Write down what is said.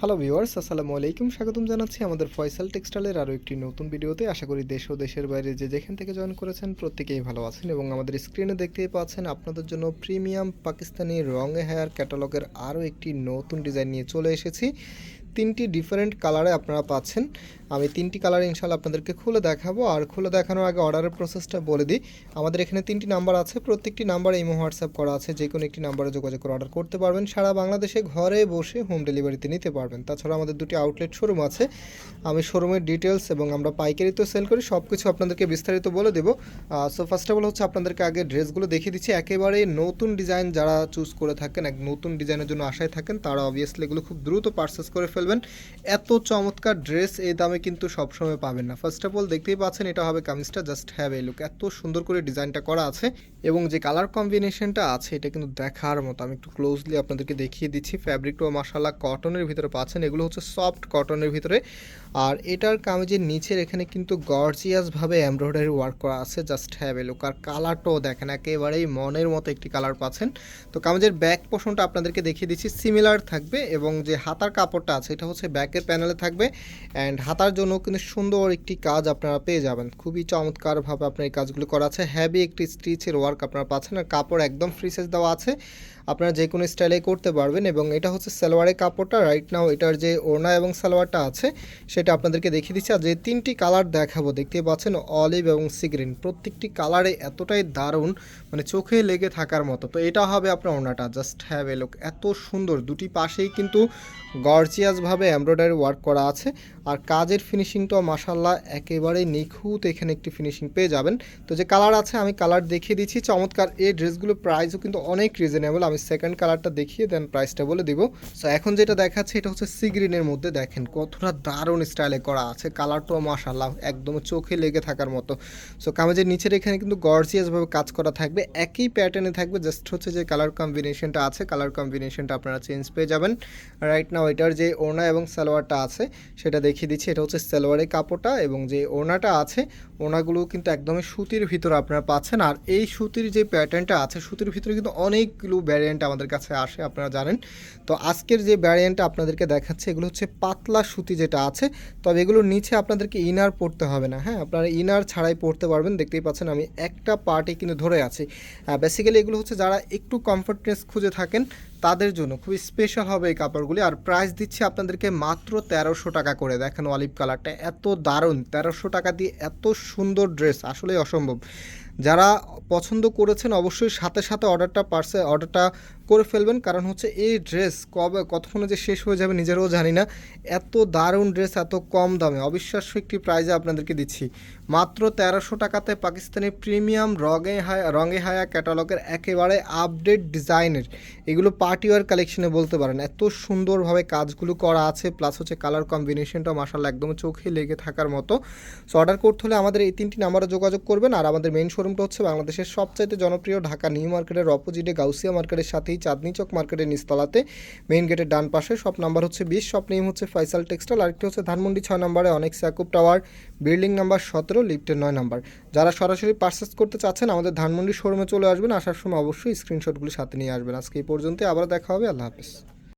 Hello viewers আসসালামু আলাইকুম। স্বাগতম জানাচ্ছি আমাদের ফয়সাল টেক্সটাইলের আরও একটি নতুন ভিডিওতে। আশা করি দেশ ও দেশের বাইরে যে যেখান থেকে জয়েন করেছেন প্রত্যেকেই ভালো আছেন এবং আমাদের স্ক্রিনে দেখতেই পাচ্ছেন আপনাদের জন্য প্রিমিয়াম পাকিস্তানি রঙে হেয়ার ক্যাটালগের আরও একটি নতুন ডিজাইন নিয়ে চলে এসেছি। তিনটি ডিফারেন্ট কালারে আপনারা পাচ্ছেন। আমি তিনটি কালার ইনশাল্লাহ আপনাদেরকে খুলে দেখাবো। আর খুলে দেখানোর আগে অর্ডারের প্রসেসটা বলে দিই। আমাদের এখানে তিনটি নাম্বার আছে। প্রত্যেকটি নাম্বারে ইমো হোয়াটসঅ্যাপ করা আছে। যে কোনো একটি নাম্বারে যোগাযোগ করে অর্ডার করতে পারবেন। সারা বাংলাদেশে ঘরে বসে হোম ডেলিভারিতে নিতে পারবেন। তাছাড়া আমাদের দুটি আউটলেট শোরুম আছে। আমি শোরুমের ডিটেলস এবং আমরা পাইকারিতেও সেল করি। সব কিছু আপনাদেরকে বিস্তারিত বলে দেবো। সো ফার্স্ট অফ অল হচ্ছে আপনাদেরকে আগে ড্রেসগুলো দেখিয়ে দিচ্ছি। একেবারে নতুন ডিজাইন যারা চুজ করে থাকেন, এক নতুন ডিজাইনের জন্য আশায় থাকেন, তারা অবভিয়াসলি এগুলো খুব দ্রুত পারচেস করে ফেলবেন। এত চমৎকার ড্রেস এই দামে কিন্তু সবসময় পাবেন না। ফার্স্ট অফ অল দেখতেই পাচ্ছেন এটা হবে কামিজটা জাস্ট হ্যাভ এ লুক এত সুন্দর করে ডিজাইনটা করা আছে এবং যে কালার কম্বিনেশনটা আছে, এটা কিন্তু দেখার মতো। আমি একটু ক্লোজলি আপনাদেরকে দেখিয়ে দিচ্ছি। ফ্যাব্রিকটাও মাসালা কটনের ভিতরে পাচ্ছেন। এগুলো হচ্ছে সফট কটনের ভিতরে। আর এটার কামিজের নিচের এখানে কিন্তু গর্জিয়াসভাবে এমব্রয়ডারি ওয়ার্ক করা আছে। জাস্ট হ্যাভ এ লুক আর কালারটাও দেখেন, একেবারেই মনের মতো একটি কালার পাচ্ছেন। তো কামিজের ব্যাক পোর্শনটা আপনাদেরকে দেখিয়ে দিচ্ছি। সিমিলার থাকবে এবং যে হাতার কাপড়টা আছে এটা হচ্ছে ব্যাকের প্যানেলে থাকবে অ্যান্ড হাতার জন্য কিন্তু সুন্দর একটি কাজ আপনারা পেয়ে যাবেন। খুবই চমৎকারভাবে আপনার এই কাজগুলো করা আছে। হ্যাভি একটি স্টিচের ওয়ার্ক আপনারা পাচ্ছেন। আর কাপড় একদম ফ্রি সাইজ দেওয়া আছে। আপনারা যে কোনো স্টাইলে করতে পারবেন এবং এটা হচ্ছে সালোয়ারের কাপড়টা। রাইট নাও এটার যে ওড়না এবং সালোয়ারটা আছে, সেটা আপনাদেরকে দেখিয়ে দিচ্ছি। আর যে তিনটি কালার দেখাবো দেখতে পাচ্ছেন অলিভ এবং সিগ্রিন প্রত্যেকটি কালারে এতটাই দারুণ মানে চোখে লেগে থাকার মতো। তো এটা হবে আপনার ওড়নাটা। জাস্ট হ্যাভ এ লুক এত সুন্দর। দুটি পাশেই কিন্তু গর্জিয়াসভাবে এমব্রয়ডারি ওয়ার্ক করা আছে। আর কাজের ফিনিশিংটাও মাসাল্লাহ একেবারে নিখুঁত এখানে একটি ফিনিশিং পেয়ে যাবেন। তো যে কালার আছে, আমি কালার দেখিয়ে দিচ্ছি। চমৎকার। এই ড্রেসগুলোর প্রাইসও কিন্তু অনেক রিজনেবল আমি সেকেন্ড কালারটা দেখিয়ে দেন প্রাইসটা বলে দিব। সো এখন যেটা দেখাচ্ছে, এটা হচ্ছে সি গ্রিনের মধ্যে। দেখেন কতটা দারুণ স্টাইলে করা আছে। কালারটাও মাসাল্লাহ একদম চোখে লেগে থাকার মতো। সো কামেজের নিচের এখানে কিন্তু গর্জিয়াসভাবে কাজ করা থাকবে। একই প্যাটার্নে থাকবে জাস্ট হচ্ছে যে কালার কম্বিনেশনটা আছে। কালার কম্বিনেশনটা আপনারা চেঞ্জ পেয়ে যাবেন। রাইট নাও এটার যে ওড়না এবং সালোয়ারটা আছে, সেটা দেখিয়ে দিচ্ছি। এটা হচ্ছে সালোয়ারের কাপড়টা এবং যে ওড়নাটা আছে, ওড়নাগুলো কিন্তু একদমই সুতির ভিতরে আপনারা পাচ্ছেন। আর এই সুতির যে প্যাটার্নটা আছে, সুতির ভিতরে কিন্তু অনেকগুলো ভ্যারিয়েন্ট আমাদের কাছে আসে, আপনারা জানেন। তো আজকের যে ভ্যারিয়েন্টটা আপনাদেরকে দেখাচ্ছে, এগুলো হচ্ছে পাতলা সুতি যেটা আছে, তবে এগুলোর নিচে আপনাদেরকে ইনার পড়তে হবে না। হ্যাঁ আপনারা ইনার ছাড়াই পড়তে পারবেন, দেখতেই পাচ্ছেন আমি একটা পার্টে কিন্তু ধরে আছি। বেসিক্যালি এগুলো হচ্ছে যারা একটু কমফর্টনেস খুঁজে থাকেন তাদের জন্য খুব স্পেশাল হবে এই কাপড়গুলি। আর প্রাইস দিচ্ছি আপনাদেরকে মাত্র তেরোশো টাকা করে। দেখেন অলিভ কালারটা এত দারুণ। তেরোশো টাকা দিয়ে এত সুন্দর ড্রেস আসলে অসম্ভব। যারা পছন্দ করেছেন অবশ্যই সাথে সাথে অর্ডারটা পার্সে অর্ডারটা করে ফেলবেন, কারণ হচ্ছে এই ড্রেস কবে, কতক্ষণে যে শেষ হয়ে যাবে নিজেরাও জানি না। এত দারুণ ড্রেস, এত কম দামে, অবিশ্বাস্য একটি প্রাইজে আপনাদেরকে দিচ্ছি। মাত্র তেরোশো টাকাতে পাকিস্তানি প্রিমিয়াম রঙে হায়া রঙে হায়া ক্যাটালগের একেবারে আপডেট ডিজাইনের, এগুলো পার্টিওয়ার কালেকশনে বলতে পারেন। এত সুন্দরভাবে কাজগুলো করা আছে, প্লাস হচ্ছে কালার কম্বিনেশনটা মাসাল্লাহ একদম চোখে লেগে থাকার মতো। সো অর্ডার করতে হলে আমাদের এই তিনটি নাম্বারে যোগাযোগ করবেন, আর আমাদের মেইন শোরুমটা হচ্ছে বাংলাদেশের সবচাইতে জনপ্রিয় ঢাকা নিউ মার্কেটের অপোজিটে গাউসিয়া মার্কেটের সাথেই চাঁদনি চক মার্কেটের নিচতলাতে মেইন গেটের ডান পাশে শপ নাম্বার হচ্ছে বিশ শপ নেম হচ্ছে ফাইসাল টেক্সটাইল আরেকটি হচ্ছে ধানমন্ডি ছয় নম্বরে, অনেক স্যাকুব টাওয়ার বিল্ডিং নাম্বার সতেরো লিফটের নয় নাম্বার। যারা সরাসরি পার্সেস করতে চাচ্ছেন, আমাদের ধানমন্ডি শোরুমে চলে আসবেন, আসার সময় অবশ্যই স্ক্রিনশটগুলি সাথে নিয়ে আসবেন। আজকে এই পর্যন্ত আবার দেখা হবে, আল্লাহ হাফিজ।